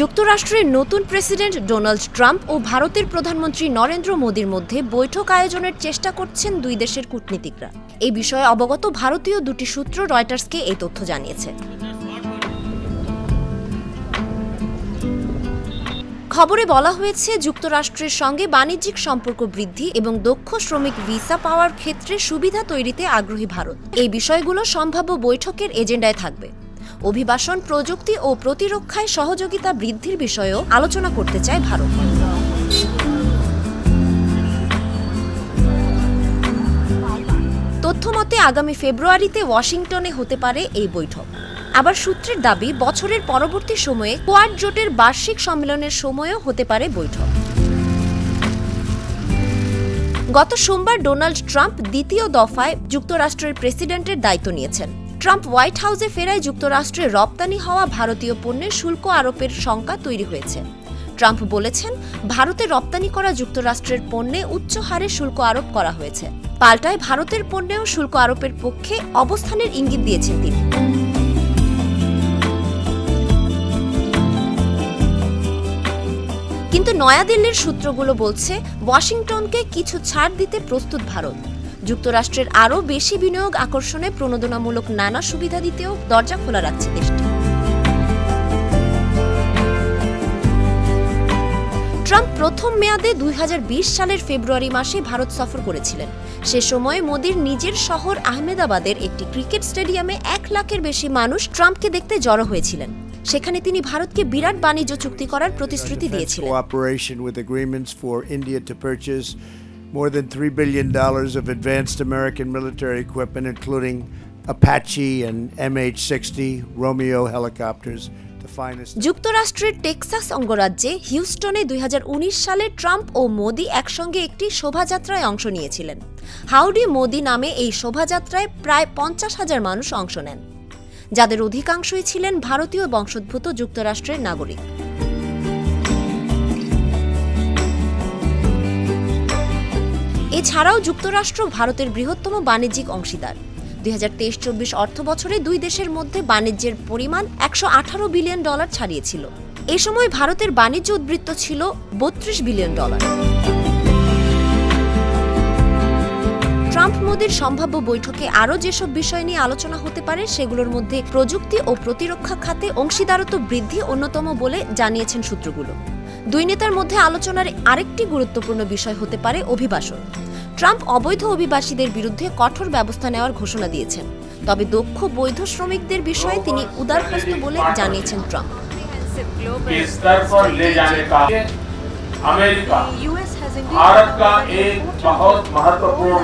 যুক্তরাষ্ট্রের নতুন president Donald Trump ও ভারতের প্রধানমন্ত্রী নরেন্দ্র মোদীর মধ্যে বৈঠক আয়োজনের চেষ্টা করছেন দুই দেশের কূটনীতিকরা। এই বিষয়ে অবগত ভারতীয় দুটি সূত্র রয়টার্সকে এই তথ্য জানিয়েছে। খবরে বলা হয়েছে, যুক্তরাষ্ট্রের সঙ্গে বাণিজ্যিক সম্পর্ক বৃদ্ধি এবং দক্ষ শ্রমিক ভিসা পাওয়ার ক্ষেত্রে সুবিধা তৈরিতে আগ্রহী ভারত। এই বিষয়গুলো সম্ভাব্য বৈঠকের এজেন্ডায় থাকবে। অভিবাসন, প্রযুক্তি ও প্রতিরক্ষায় সহযোগিতা বৃদ্ধির বিষয়েও আলোচনা করতে চায় ভারত। তথ্যমতে, আগামী ফেব্রুয়ারিতে ওয়াশিংটনে হতে পারে এই বৈঠক। আবার সূত্রের দাবি, বছরের পরবর্তী সময়ে কোয়াড জোটের বার্ষিক সম্মেলনের সময়ও হতে পারে বৈঠক। গত সোমবার ডোনাল্ড ট্রাম্প দ্বিতীয় দফায় যুক্তরাষ্ট্রের প্রেসিডেন্টের দায়িত্ব নিয়েছেন। ট্রাম্প হোয়াইট হাউসে ফেরায় যুক্তরাষ্ট্রে রপ্তানি হওয়া ভারতীয় পণ্যের শুল্ক আরোপের শঙ্কা তৈরি হয়েছে। ট্রাম্প বলেছেন, ভারতে রপ্তানি করা যুক্তরাষ্ট্রের পণ্যে উচ্চ হারে শুল্ক আরোপ করা হয়েছে। পাল্টায় ভারতের পণ্যেও শুল্ক আরোপের পক্ষে অবস্থানের ইঙ্গিত দিয়েছেন তিনি। কিন্তু নয়াদিল্লির সূত্রগুলো বলছে, ওয়াশিংটনকে কিছু ছাড় দিতে প্রস্তুত ভারত। যুক্তরাষ্ট্রের আরও বেশি বিনিয়োগ আকর্ষণে প্রণোদনামূলক নানা সুবিধা দিতেও দরজা খোলা রাখছে দেশটি। ট্রাম্প প্রথম মেয়াদে দুই হাজার বিশ সালের ফেব্রুয়ারি মাসে ভারত সফর করেছিলেন। সে সময় মোদির নিজের শহর আহমেদাবাদের একটি ক্রিকেট স্টেডিয়ামে এক লাখের বেশি মানুষ ট্রাম্পকে দেখতে জড়ো হয়েছিলেন। সেখানে তিনি ভারতকে বিরাট বাণিজ্য চুক্তি করার প্রতিশ্রুতি দিয়েছিলেন। more than $3 billion of advanced American military equipment, including Apache and MH 60 Romeo helicopters. যুক্তরাষ্ট্রের টেক্সাস অঙ্গরাজ্যে হিউস্টনে দুই হাজার উনিশ সালে ট্রাম্প ও মোদি একসঙ্গে একটি শোভাযাত্রায় অংশ নিয়েছিলেন হাউডি মোদি নামে এই শোভাযাত্রায় প্রায় পঞ্চাশ হাজার মানুষ অংশ নেন যাদের অধিকাংশই ছিলেন ভারতীয় বংশোদ্ভূত যুক্তরাষ্ট্রের নাগরিক এছাড়াও যুক্তরাষ্ট্র ভারতের বৃহত্তম বাণিজ্যিক অংশীদার। দুই হাজার তেইশ চব্বিশ অর্থ বছরে দুই দেশের মধ্যে বাণিজ্যের পরিমাণ একশো আঠারো বিলিয়ন ডলার ছাড়িয়েছিল। এ সময় ভারতের বাণিজ্য উদ্বৃত্ত ছিল বত্রিশ বিলিয়ন ডলার। ট্রাম্প মোদির সম্ভাব্য বৈঠকে আরও যেসব বিষয় নিয়ে আলোচনা হতে পারে, সেগুলোর মধ্যে প্রযুক্তি ও প্রতিরক্ষা খাতে অংশীদারত্ব বৃদ্ধি অন্যতম বলে জানিয়েছেন সূত্রগুলো। দুই নেতার মধ্যে আলোচনার আরেকটি গুরুত্বপূর্ণ বিষয় হতে পারে অভিবাসন। ট্রাম্প অবৈধ অভিবাসীদের বিরুদ্ধে কঠোর ব্যবস্থা নেওয়ার ঘোষণা দিয়েছেন তবে দক্ষ বৈধ শ্রমিকদের বিষয়ে তিনি উদারহস্ত বলে জানিয়েছেন ট্রাম্প के स्तर पर ले जाने का अमेरिका भारत का एक बहुत महत्वपूर्ण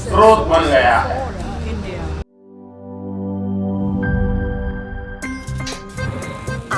स्रोत बन गया है